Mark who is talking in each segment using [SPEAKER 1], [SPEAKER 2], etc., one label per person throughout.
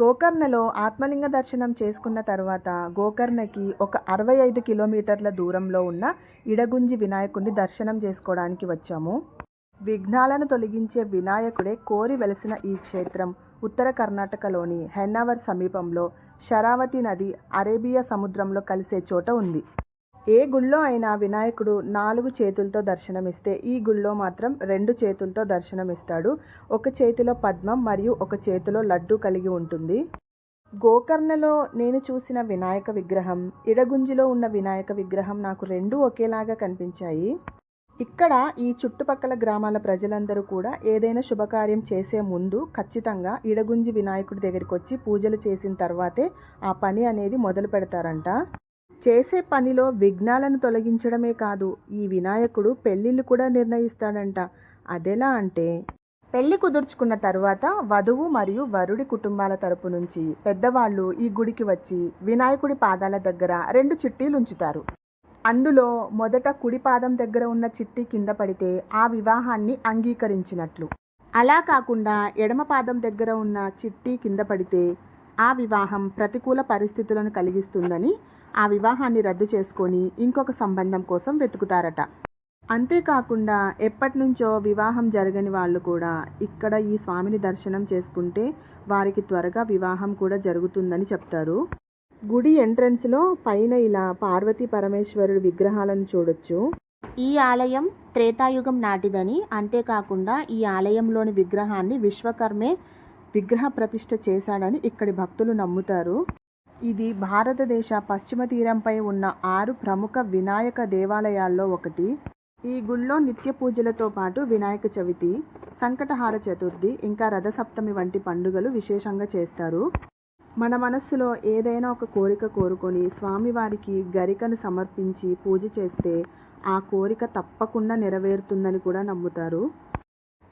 [SPEAKER 1] గోకర్ణలో ఆత్మలింగ దర్శనం చేసుకున్న తర్వాత గోకర్ణకి ఒక అరవై ఐదు కిలోమీటర్ల దూరంలో ఉన్న ఇడగుంజి వినాయకుడిని దర్శనం చేసుకోవడానికి వచ్చాము. విఘ్నాలను తొలగించే వినాయకుడే కోరి వెలసిన ఈ క్షేత్రం ఉత్తర కర్ణాటకలోని హెన్నావర్ సమీపంలో శరావతి నది అరేబియా సముద్రంలో కలిసే చోట ఉంది. ఏ గుళ్ళో అయినా వినాయకుడు నాలుగు చేతులతో దర్శనమిస్తే ఈ గుళ్ళో మాత్రం రెండు చేతులతో దర్శనమిస్తాడు. ఒక చేతిలో పద్మం మరియు ఒక చేతిలో లడ్డు కలిగి ఉంటుంది. గోకర్ణలో నేను చూసిన వినాయక విగ్రహం ఇడగుంజిలో ఉన్న వినాయక విగ్రహం నాకు రెండూ ఒకేలాగా కనిపించాయి. ఇక్కడ ఈ చుట్టుపక్కల గ్రామాల ప్రజలందరూ కూడా ఏదైనా శుభకార్యం చేసే ముందు ఖచ్చితంగా ఇడగుంజి వినాయకుడి దగ్గరికి వచ్చి పూజలు చేసిన తర్వాతే ఆ పని అనేది మొదలు పెడతారంట చేసే పనిలో విఘ్నాలను తొలగించడమే కాదు ఈ వినాయకుడు పెళ్ళిళ్ళు కూడా నిర్ణయిస్తాడంట. అదెలా అంటే పెళ్ళి కుదుర్చుకున్న తర్వాత వధువు మరియు వరుడి కుటుంబాల తరపు నుంచి పెద్దవాళ్ళు ఈ గుడికి వచ్చి వినాయకుడి పాదాల దగ్గర రెండు చిట్టీలు ఉంచుతారు అందులో మొదట కుడి పాదం దగ్గర ఉన్న చిట్టి కింద పడితే ఆ వివాహాన్ని అంగీకరించినట్లు. అలా కాకుండా ఎడమ పాదం దగ్గర ఉన్న చిట్టి కింద పడితే ఆ వివాహం ప్రతికూల పరిస్థితులను కలిగిస్తుందని ఆ వివాహాన్ని రద్దు చేసుకొని ఇంకొక సంబంధం కోసం వెతుకుతారట. అంతేకాకుండా ఎప్పటి నుంచో వివాహం జరగని వాళ్ళు కూడా ఇక్కడ ఈ స్వామిని దర్శనం చేసుకుంటే వారికి త్వరగా వివాహం కూడా జరుగుతుందని చెప్తారు. గుడి ఎంట్రన్స్లో పైన ఇలా పార్వతీ పరమేశ్వరుడు విగ్రహాలను చూడొచ్చు. ఈ ఆలయం త్రేతాయుగం నాటిదని అంతేకాకుండా ఈ ఆలయంలోని విగ్రహాన్ని విశ్వకర్మే విగ్రహ ప్రతిష్ఠ చేశాడని ఇక్కడి భక్తులు నమ్ముతారు. ఇది భారతదేశ పశ్చిమ తీరంపై ఉన్న ఆరు ప్రముఖ వినాయక దేవాలయాల్లో ఒకటి. ఈ గుళ్ళో నిత్య పూజలతో పాటు వినాయక చవితి సంకటహార చతుర్థి ఇంకా రథసప్తమి వంటి పండుగలు విశేషంగా చేస్తారు. మన మనస్సులో ఏదైనా ఒక కోరిక కోరుకొని స్వామివారికి గరికను సమర్పించి పూజ చేస్తే ఆ కోరిక తప్పకుండా నెరవేరుతుందని కూడా నమ్ముతారు.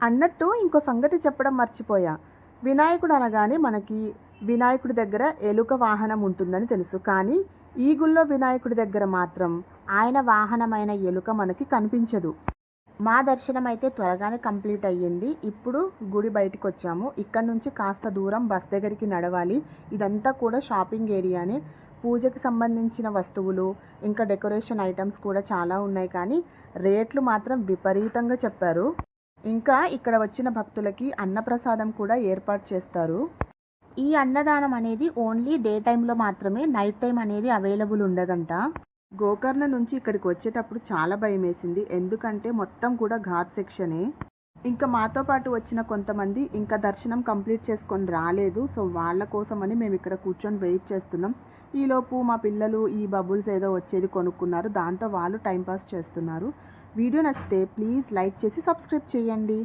[SPEAKER 1] అన్నట్టు ఇంకో సంగతి చెప్పడం మర్చిపోయా. వినాయకుడు అనగానే మనకి వినాయకుడి దగ్గర ఎలుక వాహనం ఉంటుందని తెలుసు. కానీ ఈ గుళ్ళో వినాయకుడి దగ్గర మాత్రం ఆయన వాహనమైన ఎలుక మనకి కనిపించదు. మా దర్శనం అయితే త్వరగానే కంప్లీట్ అయ్యింది. ఇప్పుడు గుడి బయటకు వచ్చాము ఇక్కడ నుంచి కాస్త దూరం బస్ దగ్గరికి నడవాలి. ఇదంతా కూడా షాపింగ్ ఏరియానే. పూజకి సంబంధించిన వస్తువులు ఇంకా డెకరేషన్ ఐటమ్స్ కూడా చాలా ఉన్నాయి. కానీ రేట్లు మాత్రం విపరీతంగా చెప్పారు. ఇంకా ఇక్కడ వచ్చిన భక్తులకి అన్నప్రసాదం కూడా ఏర్పాటు చేస్తారు. ఈ అన్నదానం అనేది ఓన్లీ డే టైంలో మాత్రమే నైట్ టైం అనేది అవైలబుల్ ఉండదంట. గోకర్ణ నుంచి ఇక్కడికి వచ్చేటప్పుడు చాలా భయం వేసింది ఎందుకంటే మొత్తం కూడా ఘాట్ సెక్షనే ఇంకా మాతో పాటు వచ్చిన కొంతమంది ఇంకా దర్శనం కంప్లీట్ చేసుకొని రాలేదు. సో వాళ్ళ కోసమని మేము ఇక్కడ కూర్చొని వెయిట్ చేస్తున్నాం. ఈలోపు మా పిల్లలు ఈ బబుల్స్ ఏదో వచ్చేది కొనుక్కున్నారు. దాంతో వాళ్ళు టైంపాస్ చేస్తున్నారు. వీడియో నచ్చితే ప్లీజ్ లైక్ చేసి సబ్స్క్రైబ్ చేయండి.